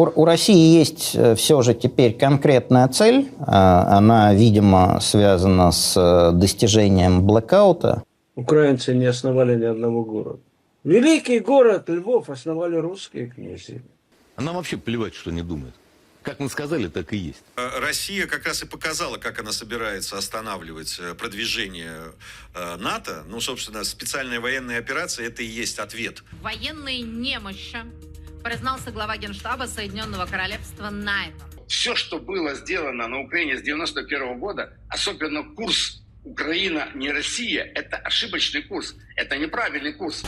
У, России есть все же теперь конкретная цель. А, Она, видимо, связана с э, достижением блэкаута. Украинцы не основали ни одного города. Великий город Львов основали русские князья. А нам вообще плевать, что они думают. Как мы сказали, так и есть. Э, Россия как раз и показала, как она собирается останавливать э, продвижение э, НАТО. Ну, собственно, специальная военная операция – это и есть ответ. военной немощи признался глава Генштаба Соединенного Королевства на это. все, что было сделано на Украине с 91 года, особенно курс Украина не Россия, это ошибочный курс, это неправильный курс.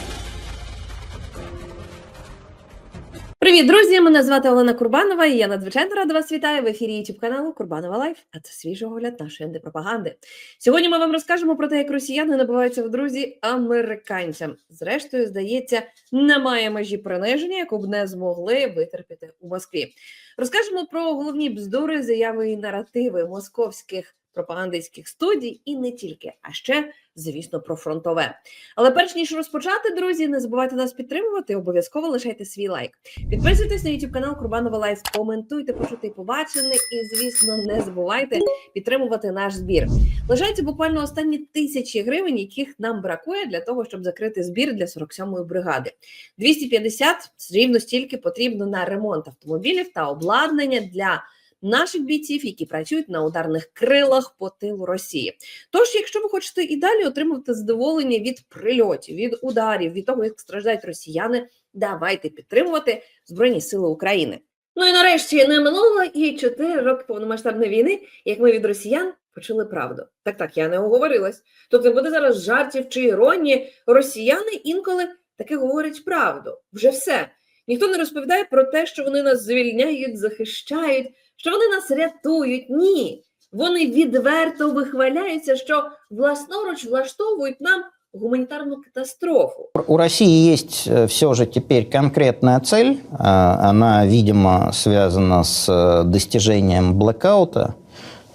Привіт, друзі! Мене звати Олена Курбанова, і я надзвичайно рада вас вітаю в ефірі youtube каналу Курбанова Лайф. А це свіжий огляд нашої антипропаганди. Сьогодні ми вам розкажемо про те, як росіяни набиваються в друзі американцям. Зрештою, здається, немає межі приниження, яку б не змогли витерпіти у Москві. Розкажемо про головні бздури, заяви і наративи московських пропагандистських студій і не тільки, а ще, звісно, про фронтове. Але перш ніж розпочати, друзі, не забувайте нас підтримувати. Обов'язково лишайте свій лайк. Підписуйтесь на YouTube канал Курбанова Лайф, коментуйте, почути і побачене, і звісно, не забувайте підтримувати наш збір. Лишаються буквально останні тисячі гривень, яких нам бракує для того, щоб закрити збір для 47-ї бригади. 250 рівно стільки потрібно на ремонт автомобілів та обладнання для. Наших бійців, які працюють на ударних крилах по тилу Росії. Тож, якщо ви хочете і далі отримувати задоволення від прильотів, від ударів, від того, як страждають росіяни, давайте підтримувати Збройні Сили України. Ну і нарешті не минуло і 4 роки повномасштабної війни, як ми від росіян почули правду. Так, так, я не оговорилась. Тут не буде зараз жартів чи іронії. Росіяни інколи таки говорять правду. Вже все. Ніхто не розповідає про те, що вони нас звільняють, захищають, що вони нас рятують. Ні. Вони відверто вихваляються, що власноруч влаштовують нам гуманітарну катастрофу. У России есть все же теперь конкретная цель. А, Она, видимо, связана с э, достижением блэкаута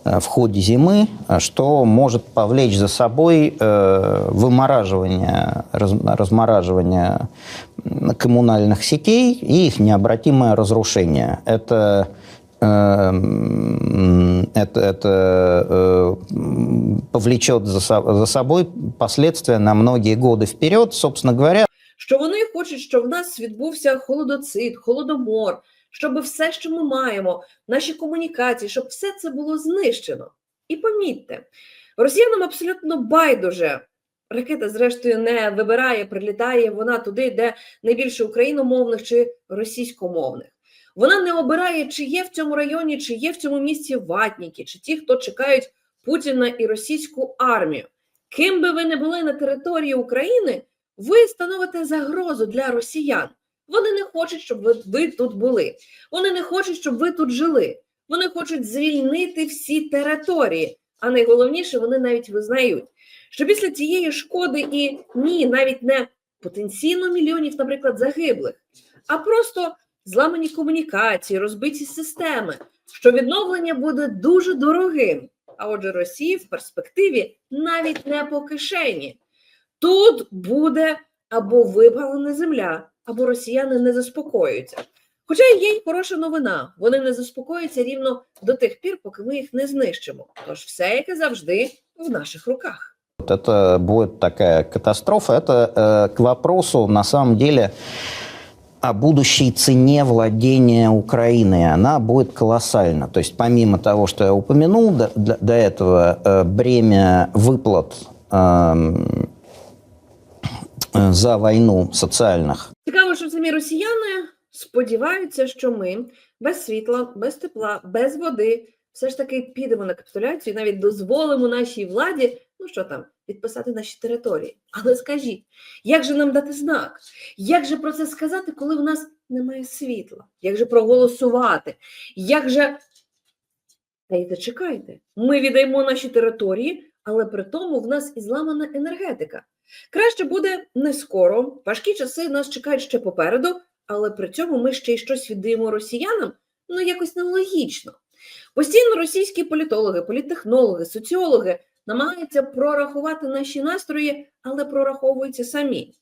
э, в ходе зимы, э, что может повлечь за собой э, вымораживание, раз- размораживание м, коммунальных сетей и их необратимое разрушение. Это эм, это, это э, м, повлечет за, со- за собой последствия на многие годы вперед. Собственно говоря, Що вони хочуть, щоб в нас відбувся холодоцит, холодомор, щоб все, що ми маємо, наші комунікації, щоб все це було знищено. І помітьте, росіянам абсолютно байдуже. Ракета, зрештою, не вибирає, прилітає вона туди, де найбільше україномовних чи російськомовних. Вона не обирає, чи є в цьому районі, чи є в цьому місті ватніки, чи ті, хто чекають Путіна і російську армію. Ким би ви не були на території України, ви становите загрозу для росіян. Вони не хочуть, щоб ви, ви тут були. Вони не хочуть, щоб ви тут жили. Вони хочуть звільнити всі території. А найголовніше, вони навіть визнають, що після цієї шкоди і ні, навіть не потенційно мільйонів, наприклад, загиблих, а просто зламані комунікації, розбиті системи, що відновлення буде дуже дорогим. А отже, Росії в перспективі навіть не по кишені. Тут буде або випалена земля, або росіяни не заспокоюються. Хоча є й хороша новина, вони не заспокоюються рівно до тих пір, поки ми їх не знищимо. Тож все, як і завжди, в наших руках. вот это будет такая катастрофа. Это э, к вопросу, на самом деле, о будущей цене владения Украиной. Она будет колоссальна. То есть помимо того, что я упомянул до, до- до этого, э, бремя выплат эм, э, за войну социальных Цікаво, що самі росіяни сподіваються, що ми без світла, без тепла, без води все ж таки підемо на капітуляцію і навіть дозволимо нашій владі, ну що там, підписати наші території. Але скажіть, як же нам дати знак? Як же про це сказати, коли в нас немає світла? Як же проголосувати? Як же. Та й зачекайте, ми віддаємо наші території, але при тому в нас і зламана енергетика. Краще буде не скоро. Важкі часи нас чекають ще попереду, але при цьому ми ще й щось віддаємо росіянам. Ну якось нелогічно. Постійно російські політологи, політтехнологи, соціологи намагаються прорахувати наші настрої, але прораховуються самі.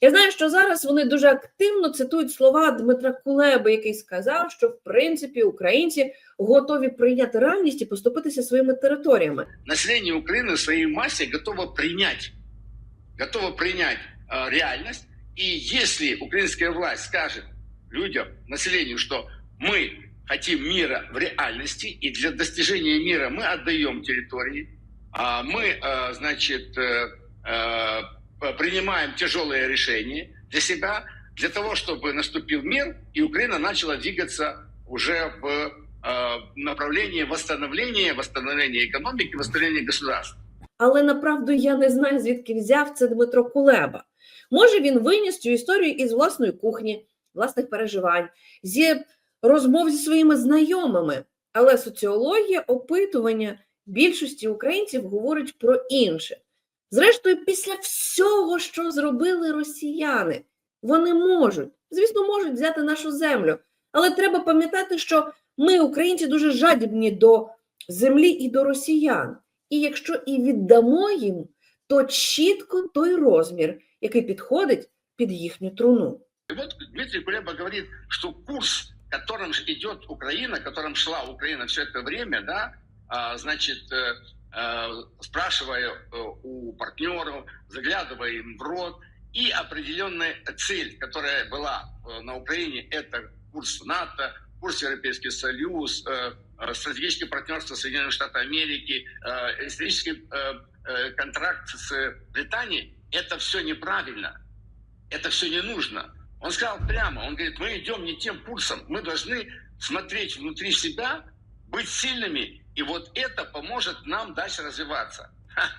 Я знаю, що зараз вони дуже активно цитують слова Дмитра Кулеби, який сказав, що в принципі українці готові прийняти реальність і поступитися своїми територіями. Население Украины в своей массе готово принять, готово принять э, реальность. И если украинская власть скажет людям, населению, что мы хотим мира в реальности, и для достижения мира мы отдаем территории, а мы, э, значит, э, э, принимаем тяжелые решения для себя, для того, чтобы наступил мир, и Украина начала двигаться уже в направлении восстановления, восстановления экономики, восстановления государства. Але направду я не знаю, звідки взяв це Дмитро Кулеба. Може, він виніс цю історію із власної кухні, власних переживань, зі розмов зі своїми знайомими. Але соціологія опитування більшості українців говорить про інше. Зрештою, після всього, що зробили росіяни, вони можуть, звісно, можуть взяти нашу землю. Але треба пам'ятати, що ми, українці, дуже жадібні до землі і до росіян. І якщо і віддамо їм, то чітко той розмір, який підходить під їхню труну. И вот Дмитрий Кулеба говорит, что курс, которым ж идет Украина, которым шла Украина все это время, да, а, значит, э, э, спрашивая э, у партнеров, заглядывая им в рот, и определенная цель, которая была э, на Украине, это курс в НАТО, курс в Европейский Союз, э, э, стратегическое партнерство Соединенных Штатов Америки, э, исторический э, э, контракт с Британией, это все неправильно, это все не нужно. Он сказал прямо, он говорит, мы идем не тем курсом, мы должны смотреть внутри себя, быть сильными, и вот это поможет нам дальше развиваться. Ха.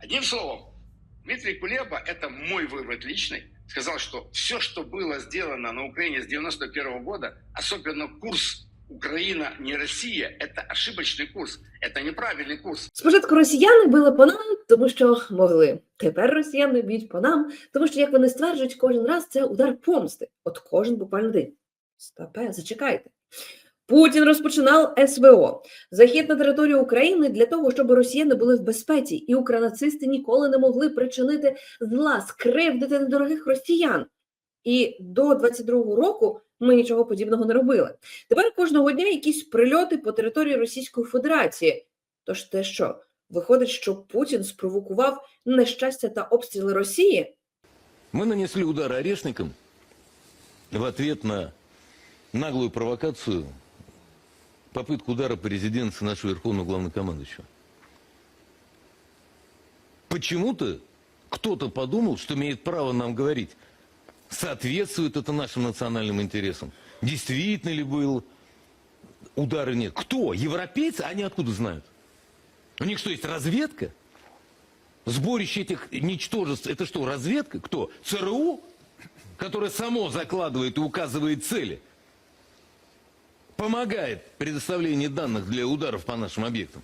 Одним словом, Дмитрий Кулеба, это мой вывод личный, сказал, что все, что было сделано на Украине с 91 года, особенно курс Украина не Россия, это ошибочный курс, это неправильный курс. Спочатку росіяни били по нам, тому що могли. Тепер росіяни б'ють по нам, тому що, як вони стверджують, кожен раз це удар помсти. От кожен буквально день. Стопе, зачекайте. Путін розпочинав СВО захід на територію України для того, щоб росіяни були в безпеці, і укранацисти ніколи не могли причинити зла, скривдити недорогих росіян. І до 22-го року ми нічого подібного не робили. Тепер кожного дня якісь прильоти по території Російської Федерації. Тож те, що виходить, що Путін спровокував нещастя та обстріли Росії, Мы нанесли удар орешникам в ответ на наглую провокацию, попытку удара по резиденции нашего Верховного Главнокомандующего. Почему-то кто-то подумал, что имеет право нам говорить, соответствует это нашим национальным интересам. Действительно ли был удар или нет? Кто? Европейцы? Они откуда знают? У них что, есть разведка? Сборище этих ничтожеств, это что, разведка? Кто? ЦРУ? Которое само закладывает и указывает цели. Помогает предоставлении данных для ударов по нашим объектам.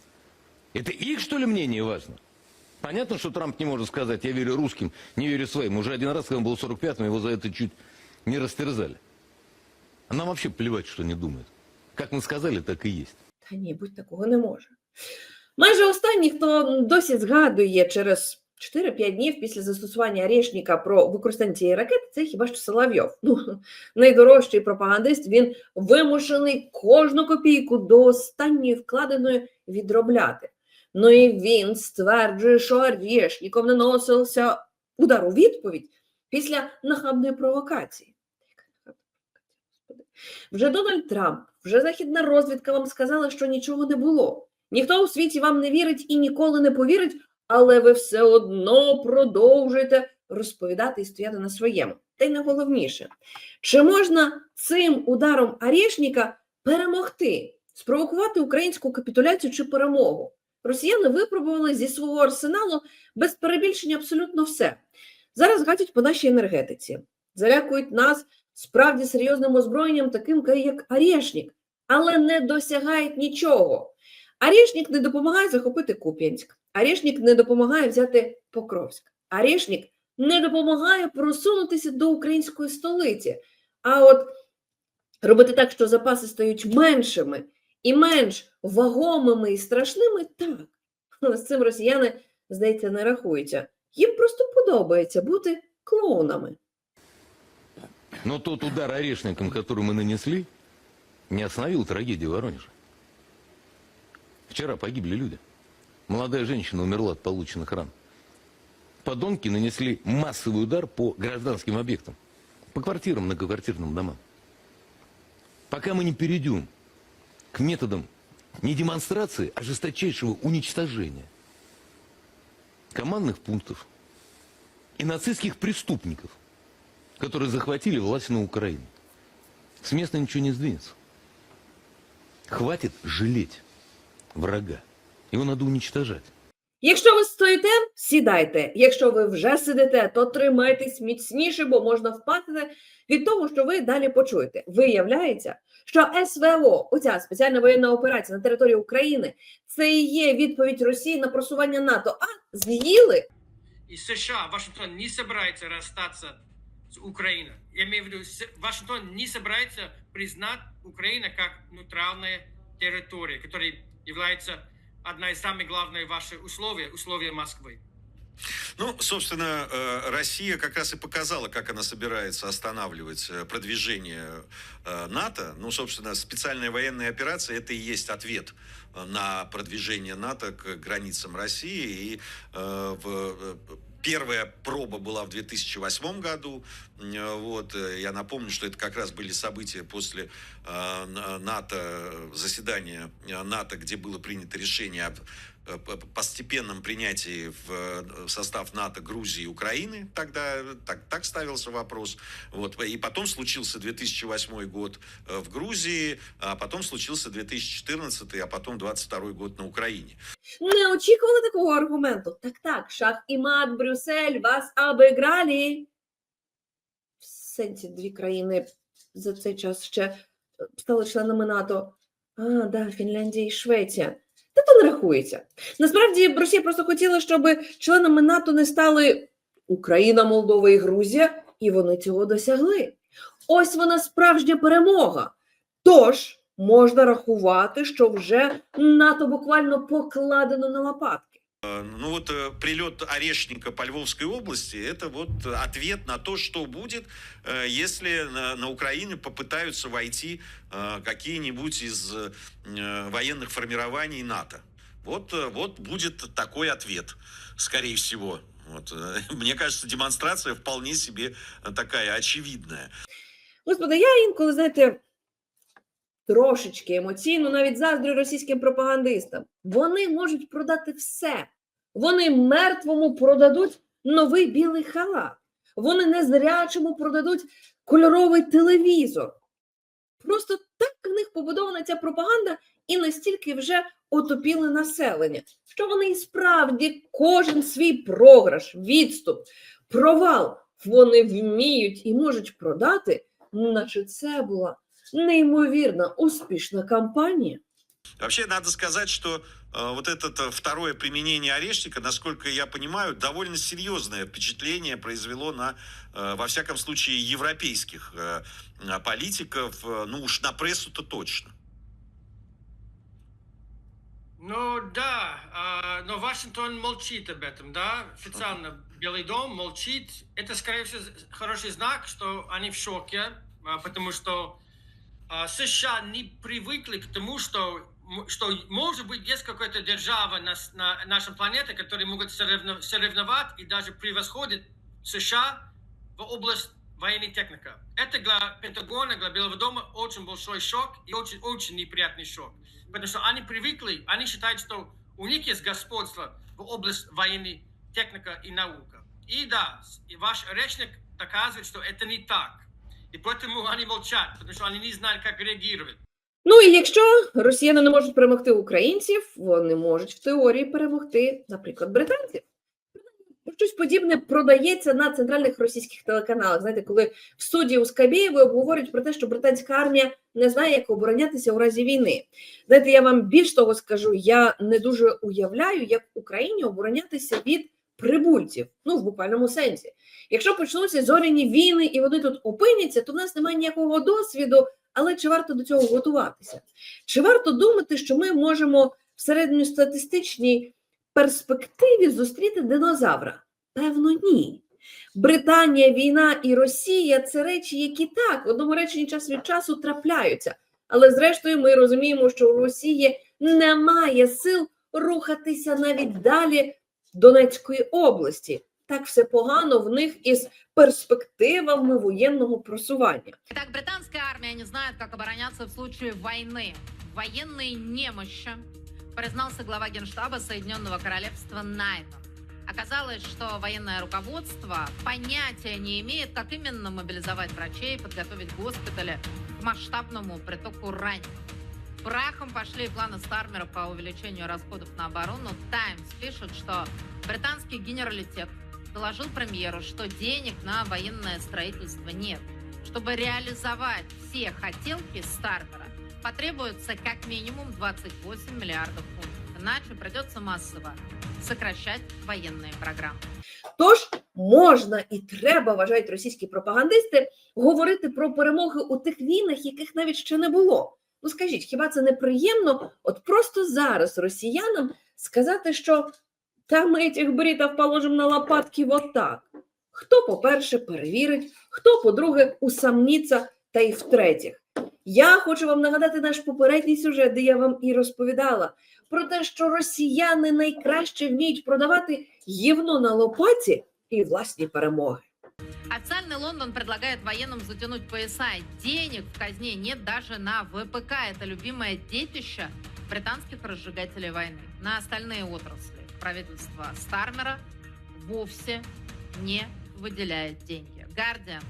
Это их, что ли, мнение важно? Понятно, что Трамп не может сказать, я верю русским, не верю своим. Уже один раз, когда он был 45-м, его за это чуть не растерзали. А нам вообще плевать, что они думают. Как мы сказали, так и есть. та ні, будь такого не може. Майже останній, хто досі згадує через 4-5 днів після застосування Орешника про використання цієї ракети, це хіба що Соловйов. Ну, найдорожчий пропагандист, він вимушений кожну копійку до останньої вкладеної відробляти. Ну і він стверджує, що Орешником наносився удар у відповідь після нахабної провокації. Вже Дональд Трамп, вже західна розвідка вам сказала, що нічого не було. Ніхто у світі вам не вірить і ніколи не повірить, але ви все одно продовжуєте розповідати і стояти на своєму. Та й найголовніше, чи можна цим ударом Арєшніка перемогти, спровокувати українську капітуляцію чи перемогу? Росіяни випробували зі свого арсеналу без перебільшення абсолютно все. Зараз гадять по нашій енергетиці, залякують нас справді серйозним озброєнням, таким як Арєшнік, але не досягають нічого. Арєшнік не допомагає захопити Куп'янськ, Арєшнік не допомагає взяти Покровськ, Арєшнік не допомагає просунутися до української столиці. А от робити так, що запаси стають меншими і менш вагомими і страшними, так, Але з цим росіяни, здається, не рахуються. Їм просто подобається бути клоунами. Но тот удар орешником, который мы нанесли, не остановил трагедию в Воронеже. Вчера погибли люди. Молодая женщина умерла от полученных ран. Подонки нанесли массовый удар по гражданским объектам. По квартирам, многоквартирным домам. Пока мы не перейдем к методам не демонстрации, а жесточайшего уничтожения командных пунктов и нацистских преступников, которые захватили власть на Украине. С места ничего не сдвинется. Хватит жалеть врага. Его надо уничтожать. Якщо ви стоїте, сідайте. Якщо ви вже сидите, то тримайтесь міцніше, бо можна впасти від того, що ви далі почуєте. Виявляється, що СВО, оця спеціальна воєнна операція на території України, це і є відповідь Росії на просування НАТО. А з'їли И США, Вашингтон не собирается расстаться с Украиной. Я имею в виду, Вашингтон не собирается признать Украину как нейтральная территория, которая является одна из самых главных ваших условий, условия Москвы. Ну, собственно, э, Россия как раз и показала, как она собирается останавливать э, продвижение э, НАТО. Ну, собственно, специальная военная операция – это и есть ответ на продвижение НАТО к границам России. И в, Первая проба была в 2008 году. Э, Вот, э, я напомню, что это как раз были события после э, на- НАТО, э, заседания э, НАТО, где было принято решение об э, п- п- постепенном принятии в э, состав НАТО Грузии и Украины. Тогда э, так, так ставился вопрос. Вот. И потом случился 2008 год э, в Грузии, а потом случился 2014, а потом 22 год на Украине. не очікували такого аргументу. Так, так, шах і мат, Брюссель, вас обіграли. В сенсі дві країни за цей час ще е, стали членами НАТО. А, да, Фінляндія і Швеція. Та то не рахується. Насправді Росія просто хотіла, щоб членами НАТО не стали Україна, Молдова і Грузія, і вони цього досягли. Ось вона справжня перемога. Тож можна рахувати, що вже НАТО буквально покладено на лопатки. Э, Ну вот э, прилет Орешника по Львовской области – это вот ответ на то, что будет, э, если на, на Украину попытаются войти какие-нибудь из военных формирований НАТО. Вот, вот будет такой ответ, скорее всего. Вот. Мне кажется, демонстрация вполне себе такая очевидная. Господи, я інколи, знаєте, трошечки емоційно навіть заздрю російським пропагандистам. Вони можуть продати все. Вони мертвому продадуть новий білий халат. Вони незрячому продадуть кольоровий телевізор. Просто так в них побудована ця пропаганда і настільки вже отопіли населення, що вони і справді кожен свій програш, відступ, провал вони вміють і можуть продати, наче це була неймовірна успішна кампанія. Вообще, надо сказать, что э, вот это э, второе применение орешника, насколько я понимаю, довольно серьезное впечатление произвело на, э, во всяком случае, европейских э, э, политиков, э, ну уж на прессу-то точно. Ну да, а, но Вашингтон молчит об этом, да, официально Белый дом молчит. Это, скорее всего, хороший знак, что они в шоке, а, потому что а, США не привыкли к тому, что, что может быть есть какая-то держава на, на нашей планете, которые могут соревно- соревновать и даже превосходить США в область военной техники. Это для Пентагона, для Белого дома очень большой шок и очень, очень неприятный шок. Потому что они привыкли, они считают, что у них есть господство в области военной техника и наука. И да, ваш речник доказывает, что это не так. И поэтому они молчат, потому что они не знают, как реагировать. Ну і якщо росіяни не можуть перемогти українців, вони можуть в теорії перемогти, наприклад, британців. Щось подібне продається на центральних російських телеканалах. Знаєте, коли в суді у Скабєєвої обговорюють про те, що британська армія не знає, як оборонятися у разі війни. Знаєте, я вам більш того скажу, я не дуже уявляю, як Україні оборонятися від прибульців, ну в буквальному сенсі. Якщо почнуться зоряні війни і вони тут опиняться, то в нас немає ніякого досвіду. Але чи варто до цього готуватися? Чи варто думати, що ми можемо в середньостатистичній перспективі зустріти динозавра? Певно, ні. Британія, війна і Росія це речі, які так в одному реченні час від часу трапляються. Але зрештою, ми розуміємо, що у Росії немає сил рухатися навіть далі Донецької області. Так все погано в них із перспективами воєнного просування. Итак, британская армия не знает, как обороняться в случае войны. Военной немощи признался глава Генштаба Соединенного Королевства Найтон. Оказалось, что военное руководство понятия не имеет, как именно мобилизовать врачей подготовить госпитали к масштабному притоку раненых Прахом пошли и планы Стармера по увеличению расходов на оборону. Таймс пишет, что британский генералитет доложил премьеру, что денег на военное строительство нет. Чтобы реализовать все хотелки Стармера, потребуется как минимум 28 миллиардов фунтов. Иначе придется массово сокращать военные программы. Тож можна і треба, вважають російські пропагандисти, говорити про перемоги у тих війнах, яких навіть ще не було. Ну скажіть, хіба це не приємно? От просто зараз росіянам сказати, що та ми цих бритів положимо на лопатки вот так. Хто, по-перше, перевірить, хто, по-друге, усамніться, та й втретіх. Я хочу вам нагадати наш попередній сюжет, де я вам і розповідала про те, що росіяни найкраще вміють продавати гівно на лопаті і власні перемоги. Официальный Лондон предлагает военным затянуть пояса. Денег в казне нет даже на ВПК. Это любимое детище британских разжигателей войны. На остальные отрасли правительство Стармера вовсе не выделяет деньги. Гардиан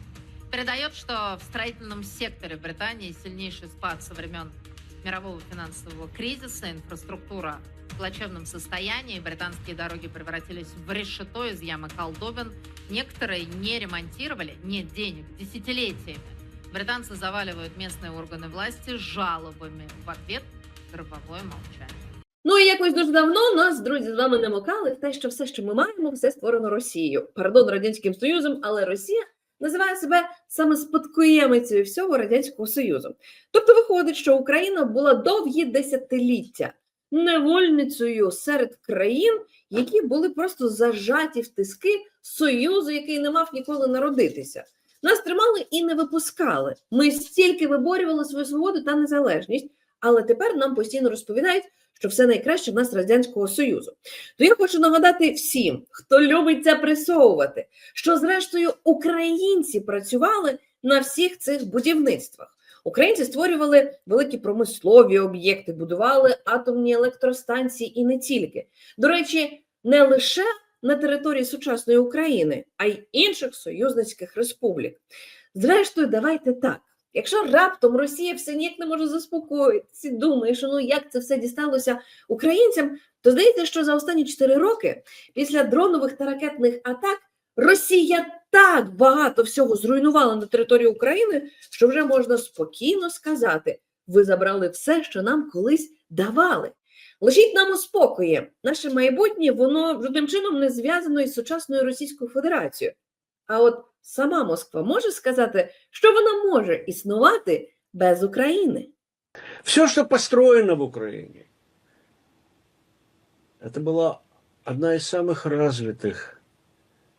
передает, что в строительном секторе Британии сильнейший спад со времен мирового финансового кризиса, инфраструктура в плачевном состоянии, британские дороги превратились в решето из ямы колдобин, некоторые не ремонтировали, нет денег, десятилетиями. Британцы заваливают местные органы власти жалобами. В ответ гробовое молчание. Ну і якось дуже давно нас, друзі, з вами намокали в те, що все, що ми маємо, все створено Росією. Пардон Радянським Союзом, але Росія називає себе саме спадкоємицею всього Радянського Союзу. Тобто виходить, що Україна була довгі десятиліття невольницею серед країн, які були просто зажаті в тиски Союзу, який не мав ніколи народитися. Нас тримали і не випускали. Ми стільки виборювали свою свободу та незалежність, але тепер нам постійно розповідають, що все найкраще в нас Радянського Союзу. То я хочу нагадати всім, хто любить це присовувати, що зрештою українці працювали на всіх цих будівництвах. Українці створювали великі промислові об'єкти, будували атомні електростанції і не тільки. До речі, не лише на території сучасної України, а й інших союзницьких республік. Зрештою, давайте так. Якщо раптом Росія все ніяк не може заспокоїтися, і думає, що ну як це все дісталося українцям, то здається, що за останні 4 роки після дронових та ракетних атак Росія так багато всього зруйнувала на території України, що вже можна спокійно сказати: ви забрали все, що нам колись давали. Лежіть нам у спокої. Наше майбутнє воно жодним чином не зв'язано із сучасною Російською Федерацією. А от сама Москва може сказати, що вона може існувати без України. Все, что построено в Украине, это была одна из самых развитых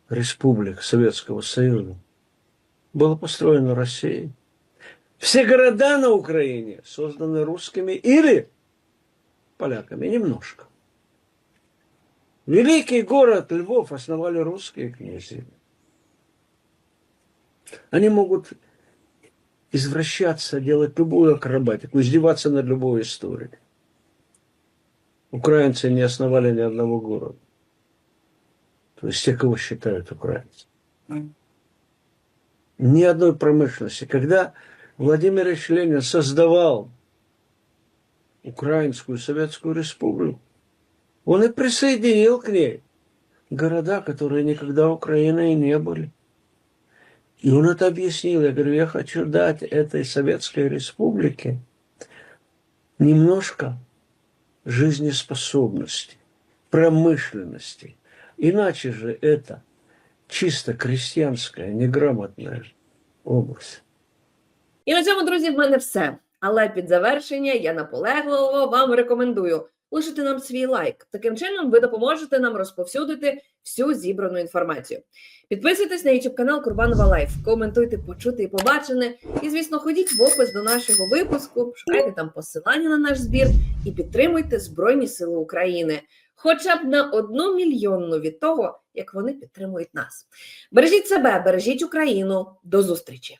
республик Советского Союза. Было построено Россией. Все города на Украине созданы русскими или поляками, немножко. Великий город Львов основали русские князья. Они могут извращаться, делать любую акробатику, издеваться над любой историей. Украинцы не основали ни одного города. То есть те, кого считают украинцами. Ни одной промышленности. Когда Владимир Ильич Ленин создавал Украинскую Советскую Республику, он и присоединил к ней города, которые никогда Украиной не были. И он это объяснил. Я говорю, я хочу дать этой Советской Республике немножко жизнеспособности, промышленности. Иначе же это чисто крестьянская, неграмотная область. І на цьому, друзі, в мене все. Але під завершення я наполегливо вам рекомендую лишити нам свій лайк. Таким чином, ви допоможете нам розповсюдити всю зібрану інформацію. Підписуйтесь на YouTube канал Курбанова Лайф, коментуйте, почути і побачене. І, звісно, ходіть в опис до нашого випуску, шукайте там посилання на наш збір і підтримуйте Збройні Сили України. Хоча б на одну мільйонну від того, як вони підтримують нас. Бережіть себе, бережіть Україну. До зустрічі!